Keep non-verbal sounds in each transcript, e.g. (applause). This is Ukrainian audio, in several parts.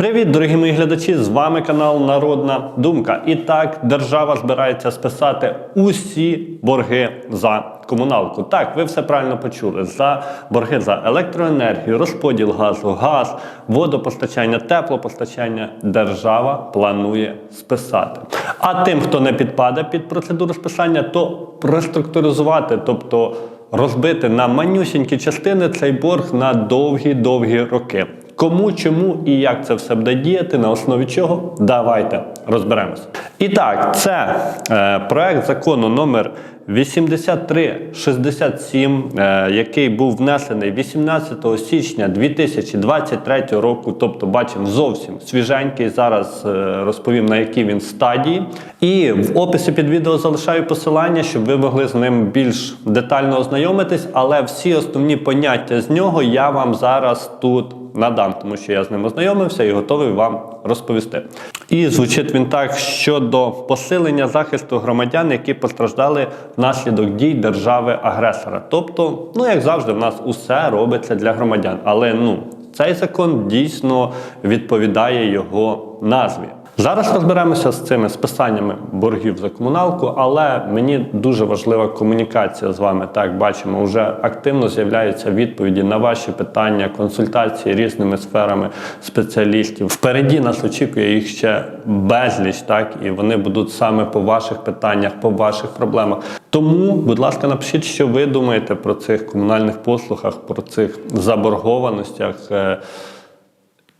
Привіт, дорогі мої глядачі! З вами канал Народна Думка. І так, держава збирається списати усі борги за комуналку. Так, ви все правильно почули. За борги за електроенергію, розподіл газу, газ, водопостачання, теплопостачання держава планує списати. А тим, хто не підпаде під процедуру списання, то реструктуризувати, тобто розбити на манюсінькі частини цей борг на довгі-довгі роки. Кому, чому і як це все буде діяти, на основі чого? Давайте розберемося. І так, це е, проект закону номер 8367, е, який був внесений 18 січня 2023 року. Тобто, бачимо зовсім свіженький. Зараз е, розповім на якій він стадії. І в описі під відео залишаю посилання, щоб ви могли з ним більш детально ознайомитись. Але всі основні поняття з нього я вам зараз тут надам, тому що я з ним ознайомився і готовий вам розповісти. І звучить він так щодо посилення захисту громадян, які постраждали внаслідок дій держави-агресора. Тобто, ну як завжди, в нас усе робиться для громадян, але ну цей закон дійсно відповідає його назві. Зараз розберемося з цими списаннями боргів за комуналку, але мені дуже важлива комунікація з вами. Так бачимо, вже активно з'являються відповіді на ваші питання, консультації різними сферами спеціалістів. Впереді нас очікує їх ще безліч, так і вони будуть саме по ваших питаннях, по ваших проблемах. Тому, будь ласка, напишіть, що ви думаєте про цих комунальних послугах, про цих заборгованостях.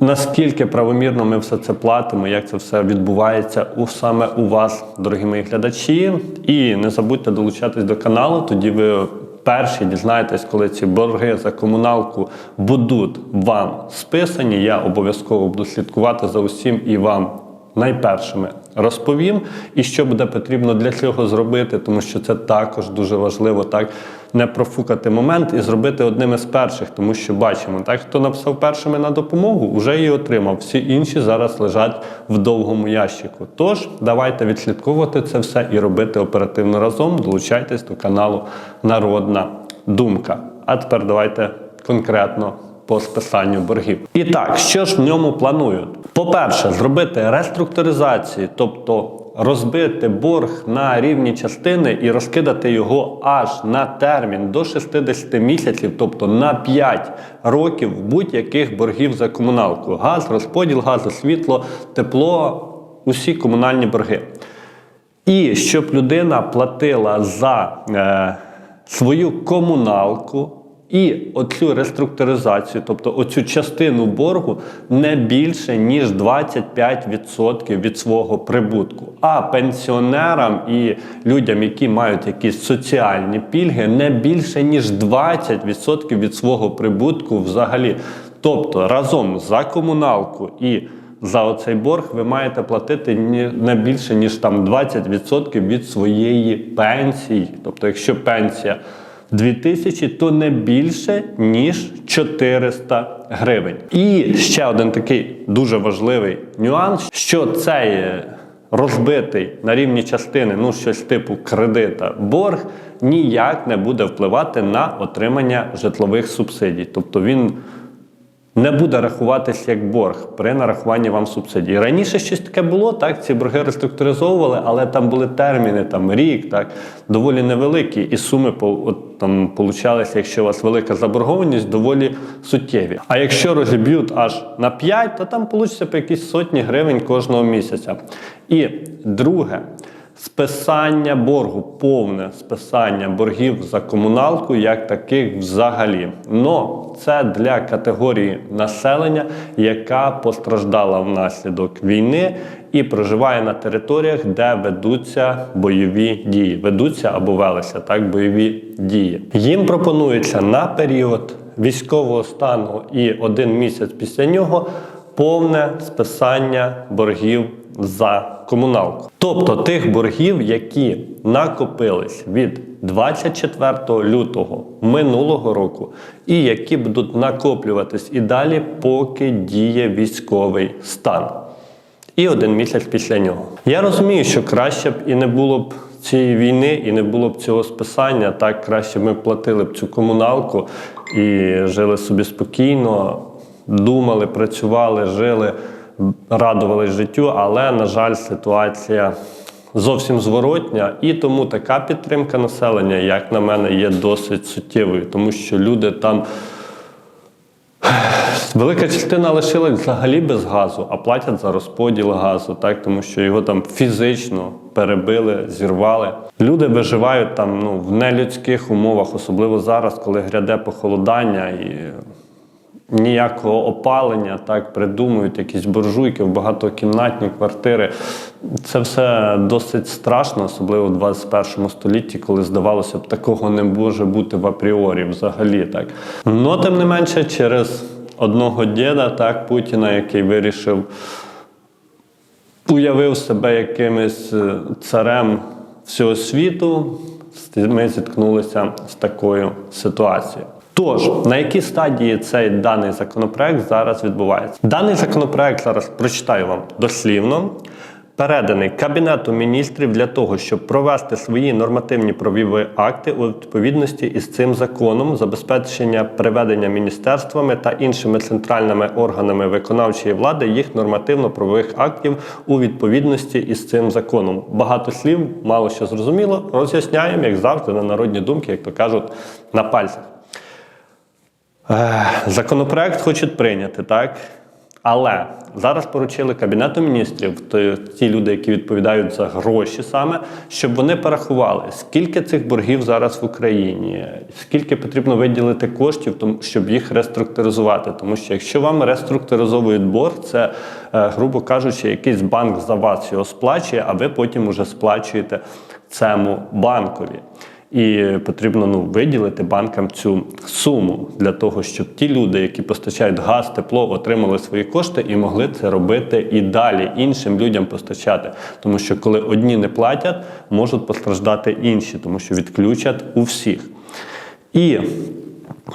Наскільки правомірно ми все це платимо, як це все відбувається у саме у вас, дорогі мої глядачі. І не забудьте долучатись до каналу, тоді ви перші дізнаєтесь, коли ці борги за комуналку будуть вам списані. Я обов'язково буду слідкувати за усім і вам найпершими розповім. І що буде потрібно для цього зробити, тому що це також дуже важливо, так не профукати момент і зробити одним із перших, тому що бачимо, так хто написав першими на допомогу, вже її отримав. Всі інші зараз лежать в довгому ящику. Тож давайте відслідковувати це все і робити оперативно разом. Долучайтесь до каналу Народна Думка. А тепер давайте конкретно по списанню боргів. І так, що ж в ньому планують? По-перше, зробити реструктуризацію, тобто розбити борг на рівні частини і розкидати його аж на термін до 60 місяців, тобто на 5 років будь-яких боргів за комуналку. Газ, розподіл газу, світло, тепло, усі комунальні борги. І щоб людина платила за е, свою комуналку і оцю реструктуризацію, тобто оцю частину боргу, не більше ніж 25% від свого прибутку. А пенсіонерам і людям, які мають якісь соціальні пільги, не більше ніж 20% від свого прибутку взагалі. Тобто разом за комуналку і за оцей борг ви маєте платити не більше, ніж там 20% від своєї пенсії. Тобто, якщо пенсія 2000, то не більше, ніж 400 гривень. І ще один такий дуже важливий нюанс, що цей е, розбитий на рівні частини, ну щось типу кредита, борг ніяк не буде впливати на отримання житлових субсидій. Тобто він не буде рахуватись як борг при нарахуванні вам субсидій. Раніше щось таке було, так, ці борги реструктуризовували, але там були терміни, там рік, так, доволі невеликі, і суми от, там получалися, якщо у вас велика заборгованість, доволі суттєві. А якщо розіб'ють аж на 5, то там получиться по якісь сотні гривень кожного місяця. І друге. Списання боргу, повне списання боргів за комуналку як таких взагалі. Но це для категорії населення, яка постраждала внаслідок війни і проживає на територіях, де ведуться бойові дії. Ведуться або велися так бойові дії. Їм пропонується на період військового стану і один місяць після нього повне списання боргів за комуналку. Тобто тих боргів, які накопились від 24 лютого минулого року, і які будуть накоплюватись і далі, поки діє військовий стан. І один місяць після нього. Я розумію, що краще б і не було б цієї війни, і не було б цього списання. Так краще ми платили б цю комуналку і жили собі спокійно, думали, працювали, жили радувались життю, але, на жаль, ситуація зовсім зворотня. І тому така підтримка населення, як на мене, є досить суттєвою, тому що люди там. (sighs) Велика частина лишилась взагалі без газу, а платять за розподіл газу, так тому що його там фізично перебили, зірвали. Люди виживають там ну, в нелюдських умовах, особливо зараз, коли гряде похолодання і ніякого опалення, так придумують якісь буржуйки в багатокімнатні квартири. Це все досить страшно, особливо в 21 столітті, коли здавалося б, такого не може бути в апріорі взагалі. Так. Но тим не менше, через одного діда, так, Путіна, який вирішив уявив себе якимось е, царем всього світу, ми зіткнулися з такою ситуацією. Тож, на якій стадії цей даний законопроект зараз відбувається? Даний законопроект зараз прочитаю вам дослівно. Переданий Кабінету міністрів для того, щоб провести свої нормативні правові акти у відповідності із цим законом, забезпечення приведення міністерствами та іншими центральними органами виконавчої влади їх нормативно-правових актів у відповідності із цим законом. Багато слів, мало що зрозуміло, роз'ясняємо, як завжди, на народні думки, як то кажуть, на пальцях. Е, Законопроект хочуть прийняти, так? Але зараз поручили Кабінету міністрів, то ті люди, які відповідають за гроші саме, щоб вони порахували, скільки цих боргів зараз в Україні, скільки потрібно виділити коштів, щоб їх реструктуризувати. Тому що якщо вам реструктуризовують борг, це, е, грубо кажучи, якийсь банк за вас його сплачує, а ви потім уже сплачуєте цьому банкові. І потрібно ну, виділити банкам цю суму для того, щоб ті люди, які постачають газ, тепло, отримали свої кошти і могли це робити і далі іншим людям постачати. Тому що коли одні не платять, можуть постраждати інші, тому що відключать у всіх. І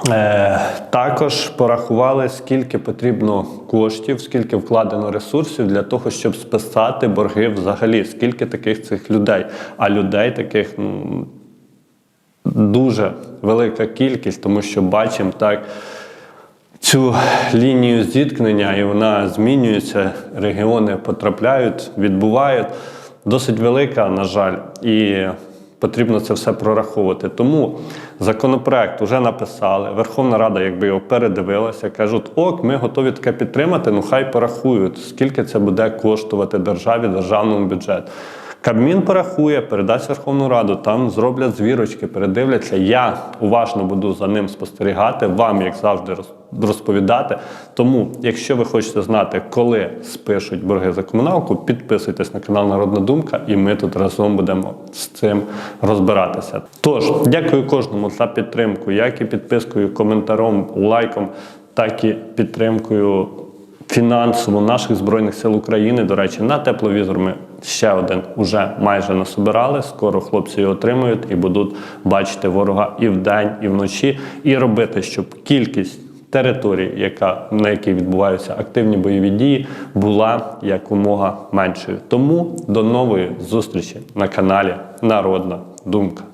Е, також порахували, скільки потрібно коштів, скільки вкладено ресурсів для того, щоб списати борги взагалі, скільки таких цих людей. А людей таких ну, дуже велика кількість, тому що бачимо так цю лінію зіткнення, і вона змінюється. Регіони потрапляють, відбувають. Досить велика, на жаль, і потрібно це все прораховувати. Тому законопроект вже написали. Верховна Рада, якби його передивилася, кажуть, ок, ми готові таке підтримати. Ну хай порахують, скільки це буде коштувати державі, державному бюджету. Кабмін порахує, передасть Верховну Раду, там зроблять звірочки, передивляться. Я уважно буду за ним спостерігати, вам, як завжди, роз- розповідати. Тому, якщо ви хочете знати, коли спишуть борги за комуналку, підписуйтесь на канал Народна Думка, і ми тут разом будемо з цим розбиратися. Тож, дякую кожному за підтримку, як і підпискою, коментарем, лайком, так і підтримкою фінансово наших збройних сил України. До речі, на тепловізор ми ще один уже майже насобирали. Скоро хлопці його отримують і будуть бачити ворога і вдень, і вночі, і робити, щоб кількість територій, яка на якій відбуваються активні бойові дії, була якомога меншою. Тому до нової зустрічі на каналі Народна Думка.